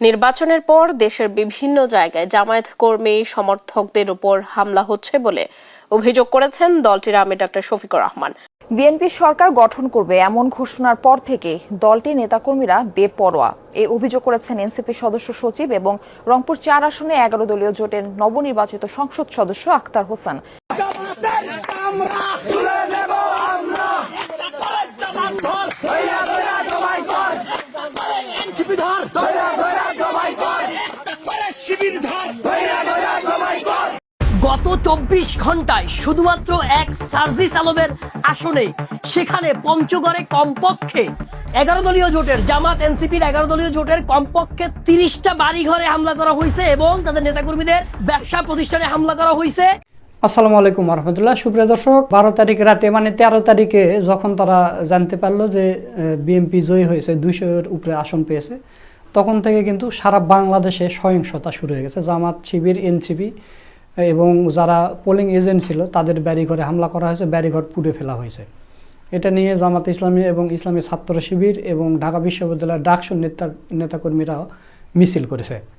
নির্বাচনের পর দেশের বিভিন্ন জায়গায় জামায়াত কর্মী সমর্থকদের উপর হামলা হচ্ছে বলে অভিযোগ করেছেন দলটির আমির ডাক্তার শফিকুর রহমান। বিএনপি সরকার গঠন করবে এমন ঘোষণার পর থেকে দলটির নেতাকর্মীরা বেপরোয়া। এ অভিযোগ করেছেন এনসিপি সদস্য সচিব এবং রংপুর চার আসনে এগারো দলীয় জোটের নবনির্বাচিত সংসদ সদস্য আক্তার হোসেন। গত চব্বিশ ঘন্টায় শুধুমাত্র এক সার্জিস আলমের আসনে সেখানে পঞ্চগড়ে কমপক্ষে এগারো দলীয় জোটের, জামাত এনসিপির এগারো দলীয় জোটের কমপক্ষে তিরিশটা বাড়ি ঘরে হামলা করা হয়েছে এবং তাদের নেতাকর্মীদের ব্যবসা প্রতিষ্ঠানে হামলা করা হয়েছে। আসসালামু আলাইকুম রহমতুল্লাহ সুপ্রিয় দর্শক, বারো তারিখ রাতে মানে তেরো তারিখে যখন তারা জানতে পারল যে বিএনপি জয়ী হয়েছে, দুইশোর উপরে আসন পেয়েছে, তখন থেকে কিন্তু সারা বাংলাদেশে সহিংসতা শুরু হয়ে গেছে। জামাত শিবির, এনসিপি এবং যারা পোলিং এজেন্ট ছিল, তাদের ব্যারিঘরে হামলা করা হয়েছে, ব্যারিঘর পুড়ে ফেলা হয়েছে। এটা নিয়ে জামাত ইসলামী এবং ইসলামী ছাত্র শিবির এবং ঢাকা বিশ্ববিদ্যালয়ের ডাকসুর নেতা, নেতাকর্মীরাও মিছিল করেছে।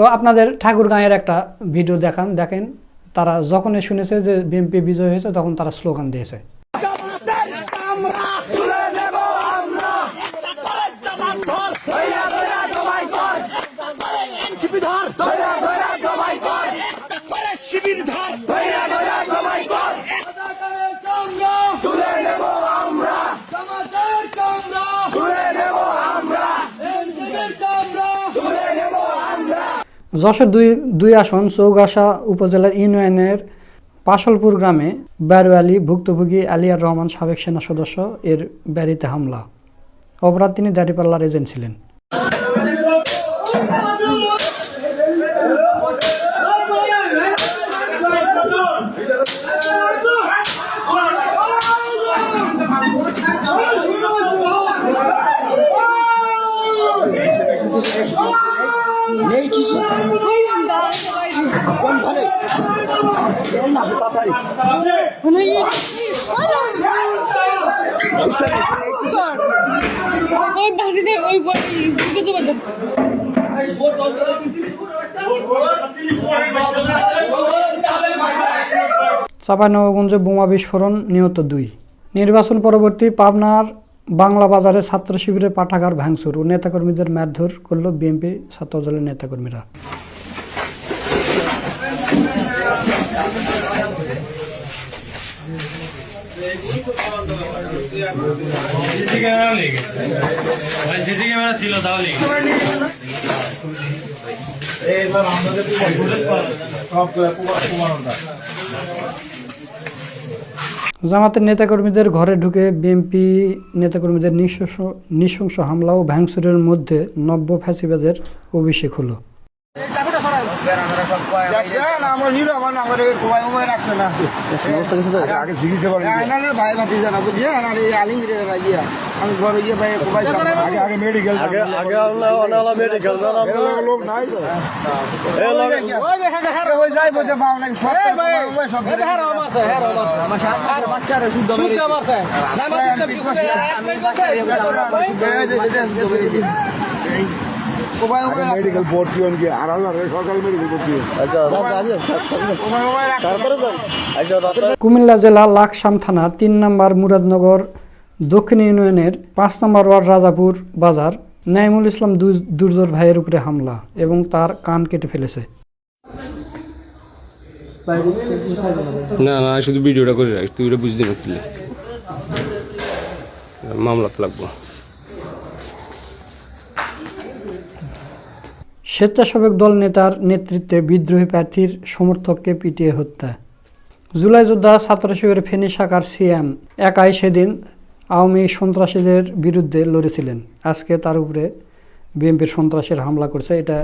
তো আপনাদের ঠাকুরগাঁয়ের একটা ভিডিও দেখান, দেখেন, তারা যখনই শুনেছে যে বিএনপি বিজয় হয়েছে, তখন তারা স্লোগান দিয়েছে। যশোর দুই দুই আসন চৌগাছা উপজেলার ইউনিয়নের পাশলপুর গ্রামে ব্যারওয়ালি ভুক্তভোগী আলিয়ার রহমান সাবেক সেনা সদস্য এর ব্যারিতে হামলা। অপরাধ তিনি দাঁড়িপাল্লার এজেন্ট ছিলেন। ওই কিছু বোমা বিস্ফোরণ নিহত দুই। নির্বাচন পরবর্তী পাবনার বাংলা বাজারে ছাত্র শিবিরের পাঠাগার ভাঙচুর। ও নেতাকর্মীদের মারধর করল বিএনপি নেতাকর্মীরা। ভাই সিসি ক্যামেরা ছিল জামাতের নেতাকর্মীদের ঘরে ঢুকে বিএনপি নেতাকর্মীদের নৃশংস নৃশংস হামলা ও ভাঙচুরের মধ্যে নব্য ফ্যাসিবাদের অভিষেক হলো। আমার আমার আমার আগে জানা আর আমি ঘরে গিয়ে ভাই ঘুমাই আগে আগে মেডিকেল আগে আগে মেডিকেল লোক নাই তো। ওই যাই বলতে পাও না সব সব মেডিকেল ভর্তি হন কি? আর হাজার সরকারি মেডিকেল ভর্তি কুমিল্লা জেলা লাকসাম থানা তিন নম্বর মুরাদনগর দক্ষিণ ইউনিয়নের পাঁচ নম্বর ওয়ার্ড রাজাপুর বাজার নাইমুল ইসলাম দুর্জোর ভাইয়ের উপরে হামলা এবং তার কান কেটে ফেলেছে। না না শুধু ভিডিওটা করে রাখ তুই ওটা বুঝতে মামলাতে লাগবো। স্বেচ্ছাসেবক দল নেতার নেতৃত্বে বিদ্রোহী প্রার্থীর সমর্থককে পিটিয়ে হত্যা। জুলাই যোদ্ধা ছাত্র শিবিরের ফেনী শাখার সিএম একাই সেদিন আওয়ামী সন্ত্রাসীদের বিরুদ্ধে লড়েছিলেন। আজকে তার উপরে বিএনপির সন্ত্রাসের হামলা করছে, এটা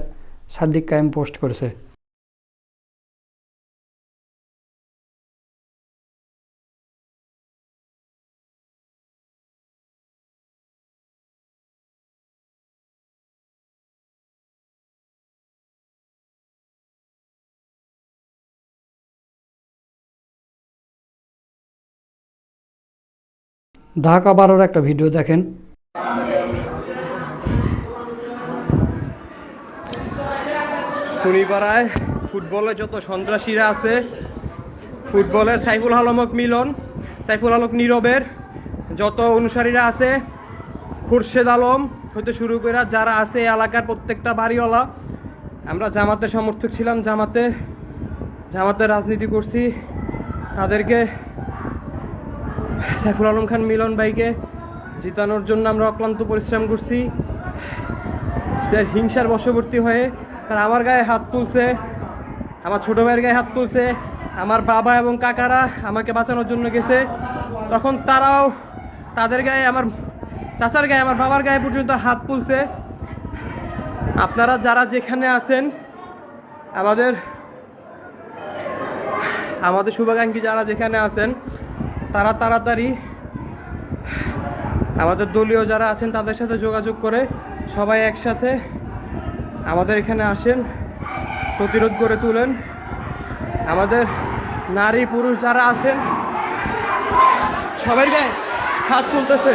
সাদিক কায়েম পোস্ট করেছে। ঢাকা বারোর একটা ভিডিও দেখেন। শনিপাড়ায় ফুটবলে যত সন্ত্রাসীরা আছে, ফুটবলের সাইফুল আলমক মিলন, সাইফুল আলম নীরবের যত অনুসারীরা আছে, খুরশেদ আলম হতে শুরু করে যারা আছে এলাকার প্রত্যেকটা বাড়িওয়ালা, আমরা জামাতে সমর্থক ছিলাম, জামাতে জামাতে রাজনীতি করছি। তাদেরকে সাইফুল আলম খান মিলন ভাইকে জিতানোর জন্য আমরা অক্লান্ত পরিশ্রম করছি। হিংসার বশবর্তী হয়ে তারা আমার গায়ে হাত তুলছে, আমার ছোট ভাইয়ের গায়ে হাত তুলছে, আমার বাবা এবং কাকারা আমাকে বাঁচানোর জন্য গেছে। তখন তারাও তাদের গায়ে আমার চাচার গায়ে, আমার বাবার গায়ে পর্যন্ত হাত তুলছে। আপনারা যারা যেখানে আছেন, আমাদের আমাদের শুভাকাঙ্ক্ষী যারা যেখানে আছেন তারা তাড়াতাড়ি আমাদের দলীয় যারা আছেন তাদের সাথে যোগাযোগ করে সবাই একসাথে আমাদের এখানে আসেন, প্রতিরোধ করে তুলেন। আমাদের নারী পুরুষ যারা আছেন, সবাই গায়ে হাত তুলতেছে।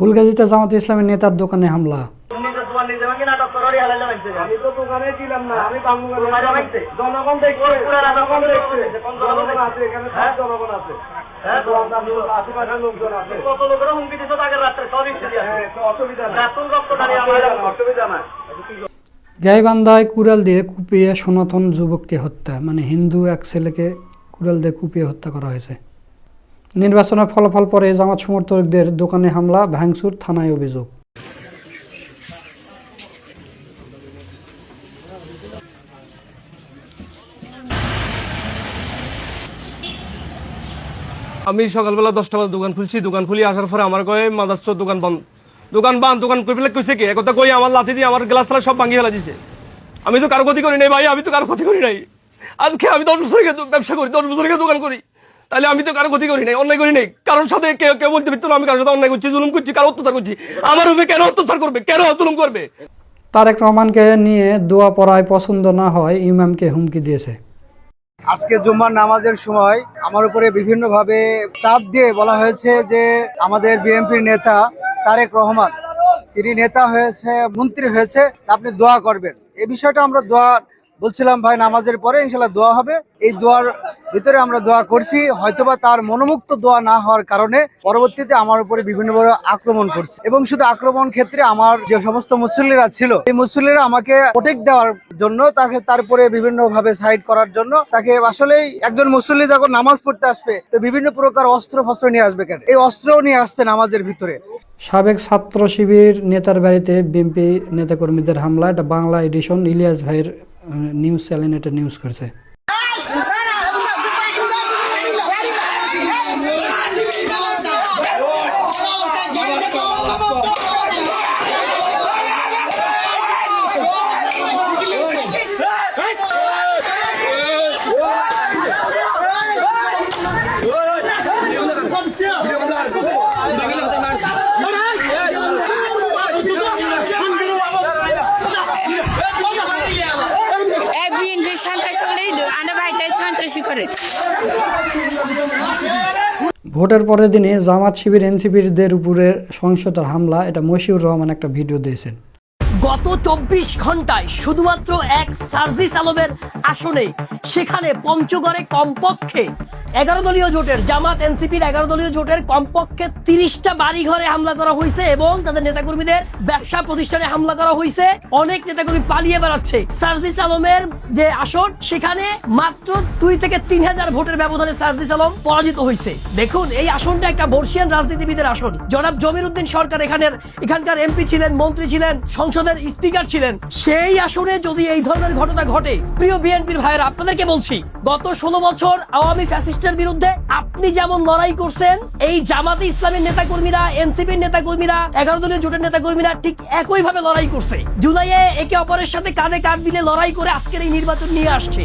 রাত্রে সব ইসলামের নেতার দোকানে নাই গাইবান্ধায় কুড়াল দিয়ে কুপিয়ে সনাতন যুবককে হত্যা মানে হিন্দু এক ছেলেকে কুড়াল দিয়ে কুপিয়ে হত্যা করা হয়েছে। নির্বাচনের ফলাফল পরে জামাত সমর্থকদের দোকানে হামলা, ভাঙচুর, থানায় অভিযোগ। আমি সকালবেলা দশটা বাজে দোকান খুলছি। দোকান খুলি আসার পরে আমার কয়ে চোর, দোকান বন্ধ। দোকান বান দোকান করে ফেলে কইছে কি? একথা কই, আমার লাঠি দিয়ে আমার গ্লাস সব ভাঙিয়ে ফেলা দিছে। আমি তো কারও ক্ষতি করি নাই ভাই, আমি তো কারও ক্ষতি করি নাই। আজকে আমি দশ বছর ব্যবসা করি, দশ বছর দোকান করি। তাহলে আমি তো কারও ক্ষতি করি নাই অন্যায় করি নাই। কারোর সাথে কেউ কেউ বলতে পারতো আমি কারোর সাথে অন্যায় করছি জুলুম করছি কারও অত্যাচার করছি। আমার উপরে কেন অত্যাচার করবে? কেন জুলুম করবে? তারেক রহমানকে নিয়ে দোয়া পড়ায় পছন্দ না হয় ইমামকে হুমকি দিয়েছে। আজকে জুম্মার নামাজের সময় আমার উপরে বিভিন্নভাবে চাপ দিয়ে বলা হয়েছে যে আমাদের বিএনপির নেতা তারেক রহমান তিনি নেতা হয়েছে মন্ত্রী হয়েছে আপনি দোয়া করবেন। এই বিষয়টা আমরা দোয়া বলছিলাম ভাই নামাজের পরে ইনশাল্লাহ দোয়া হবে। এই দোয়ার ভিতরে আমরা দোয়া করছি, হয়তোবা তার মনোমুক্ত দোয়া না হওয়ার কারণে পরবর্তীতে আমার উপরে বিভিন্নভাবে আক্রমণ করছে। এবং শুধু আক্রমণ ক্ষেত্রে আমার যে সমস্ত মুসল্লিরা ছিল, এই মুসল্লিরা আমাকে প্রোটেক্ট দেওয়ার জন্য, তাকে তারপরে বিভিন্ন ভাবে সাইড করার জন্য, তাকে আসলেই একজন মুসল্লি যখন নামাজ পড়তে আসবে, তো বিভিন্ন প্রকার অস্ত্র ফস্ত্র নিয়ে আসবে কেন? এই অস্ত্রও নিয়ে আসছে নামাজের ভিতরে। সাবেক ছাত্র শিবির নেতার বাড়িতে বিএনপি নেতাকর্মীদের হামলা এটা বাংলা এডিশন ইলিয়াস ভাইয়ের নিউজ চ্যানেল এটা নিউজ করেছে। ভোটের পরের দিনে জামাত শিবির, এনসিপিদের উপরে সহিংসতার হামলা, এটা মশিউর রহমান একটা ভিডিও দিয়েছেন। গত চব্বিশ ঘন্টায় শুধুমাত্র এক সার্জিস আলমের আসনে সেখানে পঞ্চগড়ে কমপক্ষে এগারো দলীয় জোটের, জামাত, এনসিপির এগারো দলীয় জোটের কমপক্ষে তিরিশটা বাড়ি ঘরে হামলা করা হয়েছে এবং তাদের নেতাকর্মীদের ব্যবসা প্রতিষ্ঠানে হামলা করা হয়েছে। অনেক নেতাকর্মী পালিয়ে বেড়াচ্ছে। সার্জিস আলমের যে আসন সেখানে মাত্র দুই থেকে তিন হাজার ভোটের ব্যবধানে সার্জিস আলম পরাজিত হয়েছে। দেখুন, এই আসনটা একটা বর্ষিয়ান রাজনীতিবিদের আসন। জনাব জমির উদ্দিন সরকার এখানের এখানকার এমপি ছিলেন, মন্ত্রী ছিলেন, সংসদের স্পিকার ছিলেন। সেই আসনে যদি এই ধরনের ঘটনা ঘটে, প্রিয় বিএনপির ভাইয়েরা, আপনাদেরকে বলছি, গত ষোলো বছর আওয়ামী ফ্যাসিস্টের বিরুদ্ধে আপনি যেমন লড়াই করছেন, এই জামাতে ইসলামের নেতাকর্মীরা, এনসিপির নেতাকর্মীরা, এগারো দলীয় জোটের নেতাকর্মীরা ঠিক একই ভাবে লড়াই করছে। জুলাইয়ে একে অপরের সাথে কাঁধে কাঁধ মিলে লড়াই করে আজকের এই নির্বাচন নিয়ে আসছে।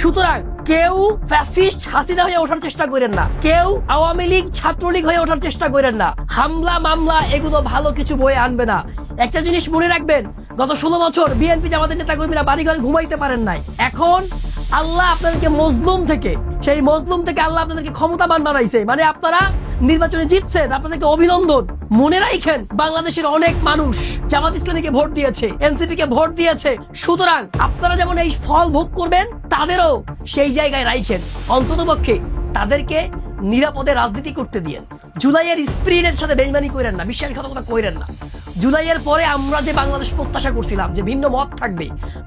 সুতরাং কেউ ফ্যাসিস্ট হাসিনা হয়ে ওঠার চেষ্টা করেন না। কেউ আওয়ামী লীগ ছাত্রলীগ হয়ে ওঠার চেষ্টা করেন না। হামলা, মামলা, এগুলো ভালো কিছু বয়ে আনবে না। একটা জিনিস মনে রাখবেন, গত ষোলো বছর বিএনপি জামাতের নেতাকর্মীরা বাড়ি ঘরে ঘুমাইতে পারেন নাই। এখন আল্লাহ আপনাদেরকে মজলুম থেকে, সেই মজলুম থেকে আল্লাহ আপনাদেরকে ক্ষমতাবান বানাইছে। মানে আপনারা নির্বাচনে জিতছেন, আপনাদেরকে অভিনন্দন। মনে রাখেন, বাংলাদেশের অনেক মানুষ জামাত ইসলামীকে ভোট দিয়েছে এনসিপি কে ভোট দিয়েছে। সুতরাং আপনারা যেমন এই ফল ভোগ করবেন, তাদেরও সেই জায়গায় রাইখেন। অন্তত পক্ষে তাদেরকে নিরাপদে রাজনীতি করতে দিয়েন। জুলাইয়ের স্পিরিটের সাথে বেইমানি করেন না, বিশ্বাসঘাতকতা করেন না। জুলাইয়ের পরে আমরা যে বাংলাদেশ প্রত্যাশা করছিলাম, যে ভিন্ন মত থাকবে,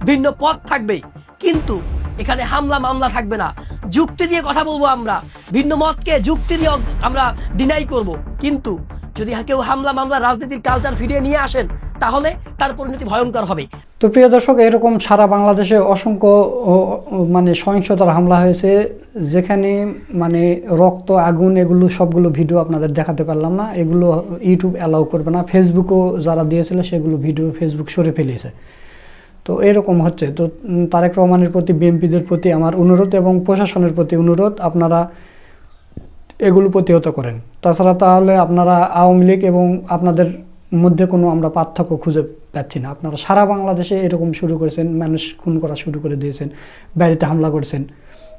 ভিন্ন পথ থাকবে, কিন্তু এখানে হামলা মামলা থাকবে না। যুক্তি দিয়ে কথা বলব আমরা। ভিন্ন মতকে যুক্তি দিয়ে আমরা ডিনাই করব। কিন্তু যদি কেউ হামলা মামলা রাজনীতির কালচার ফিরিয়ে নিয়ে আসেন, তাহলে তার পরিণতি ভয়ঙ্কর হবে। তো প্রিয় দর্শক, এরকম সারা বাংলাদেশে অসংখ্য মানে সহিংসতার হামলা হয়েছে, যেখানে মানে রক্ত, আগুন, এগুলো সবগুলো ভিডিও আপনাদের দেখাতে পারলাম না। এগুলো ইউটিউব অ্যালাউ করবে না। ফেসবুকও যারা দিয়েছিল, সেগুলো ভিডিও ফেসবুক সরে ফেলেছে। তো এরকম হচ্ছে। তো তারেক রহমানের প্রতি, বিএনপিদের প্রতি আমার অনুরোধ এবং প্রশাসনের প্রতি অনুরোধ আপনারা এগুলো প্রতিহত করেন। তাছাড়া তাহলে আপনারা আওয়ামী লীগ এবং আপনাদের মধ্যে কোনো আমরা পার্থক্য খুঁজে পাচ্ছি না। আপনারা সারা বাংলাদেশে এরকম শুরু করেছেন, মানুষ খুন করা শুরু করে দিয়েছেন, বাড়িতে হামলা করেছেন।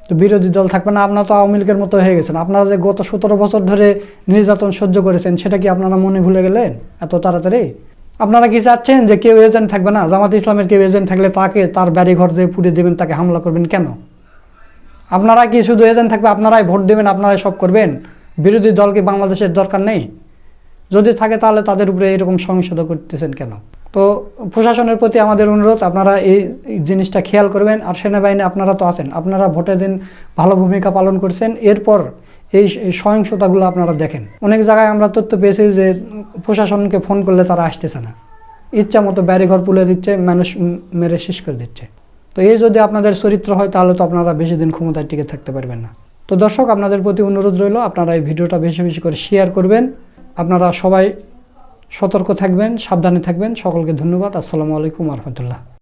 তো বিরোধী দল থাকবে না, আপনারা তো আওয়ামী লীগের মতো হয়ে গেছেন। আপনারা যে গত সতেরো বছর ধরে নির্যাতন সহ্য করেছেন, সেটা কি আপনারা মনে ভুলে গেলেন? এত তাড়াতাড়ি? আপনারা কি চাচ্ছেন যে কেউ এজেন্ট থাকবে না? জামাত ইসলামের কেউ এজেন্ট থাকলে তাকে তার বাড়ি ঘর দিয়ে পুড়ে দেবেন, তাকে হামলা করবেন কেন? আপনারা কি শুধু এজেন্ট থাকবে, আপনারাই ভোট দেবেন, আপনারাই সব করবেন? বিরোধী দলকে বাংলাদেশের দরকার নেই? যদি থাকে তাহলে তাদের উপরে এরকম সহিংসতা করতেছেন কেন? তো প্রশাসনের প্রতি আমাদের অনুরোধ, আপনারা এই জিনিসটা খেয়াল করবেন। আর সেনাবাহিনী, আপনারা তো আছেন, আপনারা ভোটের দিন, ভালো ভূমিকা পালন করছেন। এরপর এই সহিংসতাগুলো আপনারা দেখেন। অনেক জায়গায় আমরা তথ্য পেয়েছি যে প্রশাসনকে ফোন করলে তারা আসতেছে না। ইচ্ছা মতো ব্যারিঘর পুলে দিচ্ছে, মানুষ মেরে শেষ করে দিচ্ছে। তো এই যদি আপনাদের চরিত্র হয়, তাহলে তো আপনারা বেশি দিন ক্ষমতায় টিকে থাকতে পারবেন না। তো দর্শক, আপনাদের প্রতি অনুরোধ রইল, আপনারা এই ভিডিওটা বেশি বেশি করে শেয়ার করবেন। আপনারা সবাই সতর্ক থাকবেন, সাবধানে থাকবেন। সকলকে ধন্যবাদ। আসসালামু আলাইকুম রহমতুল্লাহ।